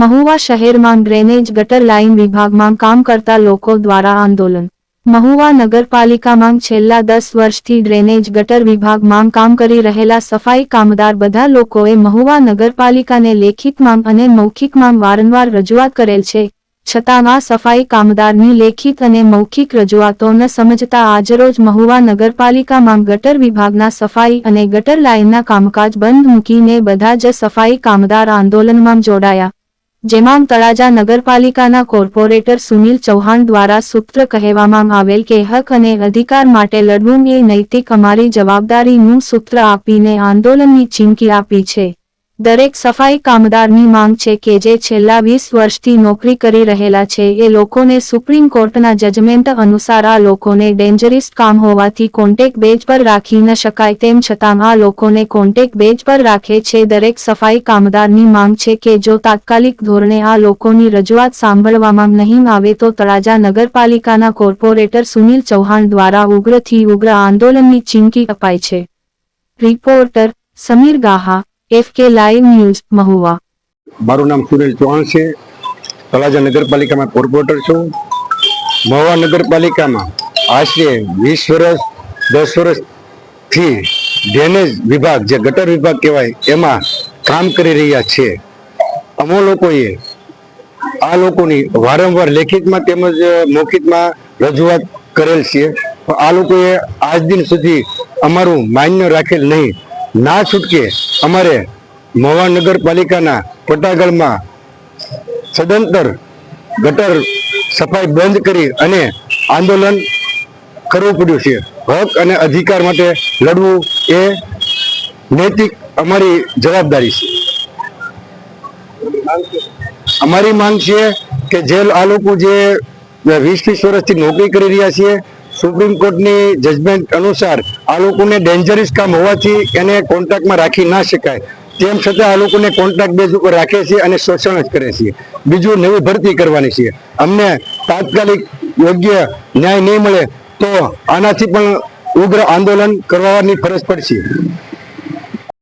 મહુવા શહેરમાં ડ્રેનેજ ગટર લાઇન વિભાગમાં કામ કરતા લોકો દ્વારા આંદોલન. મહુવા નગરપાલિકામાં છેલ્લા દસ વર્ષથી ડ્રેનેજ ગટર વિભાગમાં કામ કરી રહેલા સફાઈ કામદાર બધા લોકોએ મહુવા નગરપાલિકાને લેખિતમાં અને મૌખિકમાં વારંવાર રજૂઆત કરેલ છે. છતાં આ સફાઈ કામદારની લેખિત અને મૌખિક રજૂઆતો ન સમજતા આજરોજ મહુવા નગરપાલિકામાં ગટર વિભાગના સફાઈ અને ગટર લાઇનના કામકાજ બંધ મૂકીને બધા જ સફાઈ કામદાર આંદોલનમાં જોડાયા. જેમાં તળાજા નગરપાલિકાના કોર્પોરેટર સુનિલ ચૌહાણ દ્વારા સૂત્ર કહેવામાં આવેલ કે હક અને અધિકાર માટે લડવું એ નૈતિક અમારી જવાબદારીનું સૂત્ર આપીને આંદોલનની ચીમકી આપી છે. દરેક સફાઈ કામદારની માંગ છે કે જે છેલ્લા વીસ વર્ષથી નોકરી કરી રહેલા છે, એ લોકોને સુપ્રીમ કોર્ટના જજમેન્ટ અનુસાર આ લોકોને ડેન્જરિસ કામ હોવાથી કોન્ટેક બેજ પર રાખી ન શકાય, તેમ છતાં આ લોકોને કોન્ટેક બેજ પર રાખે છે. દરેક સફાઈ કામદારની માંગ છે કે જો તાત્કાલિક ધોરણે આ લોકોની રજૂઆત સાંભળવામાં નહીં આવે તો તળાજા નગરપાલિકાના કોર્પોરેટર સુનિલ ચૌહાણ દ્વારા ઉગ્રથી ઉગ્ર આંદોલનની ચીમકી અપાય છે. Reporter Samir Gaha F K live news Mahuva મારું નામ સુરેશ ચૌહાણ છે. તળાજા નગરપાલિકામાં કોર્પોરેટર છું. મહુવા નગરપાલિકામાં આશરે વીસ વર્ષ, દસ વર્ષથી ડ્રેનેજ વિભાગ, જે ગટર વિભાગ કહેવાય, એમાં કામ કરી રહ્યા છે. અમો લોકોએ આ લોકોની વારંવાર લેખિતમાં તેમજ મૌખિકમાં રજૂઆત કરેલ છે. આ લોકોએ આજ દિન સુધી અમારું માન્ય રાખેલ નહીં. ના છૂટકે અમારે મહુવા નગરપાલિકાના પટાગળમાં સદંતર ગટર સફાઈ બંધ કરી અને આંદોલન કરવું પડ્યું છે. હક અને અધિકાર માટે લડવું એ નૈતિક અમારી જવાબદારી છે. અમારી માંગ છે કે જે આ લોકો જે વીસ ત્રીસ વર્ષથી નોકરી કરી રહ્યા છે સુપ્રીમ કોર્ટની જજમેન્ટ અનુસાર આ લોકોને ડેન્જરસ કામ હોવાથી એને કોન્ટ્રાક્ટમાં રાખી ના શકાય. તેમ છતાં આ લોકોને કોન્ટ્રાક્ટ બેઝ ઉપર રાખે છે અને શોષણ જ કરે છે. બીજું નવી ભરતી કરવાની છે. અમને તાત્કાલિક યોગ્ય ન્યાય નહીં મળે તો આનાથી પણ ઉગ્ર આંદોલન કરવાની ફરજ પડશે.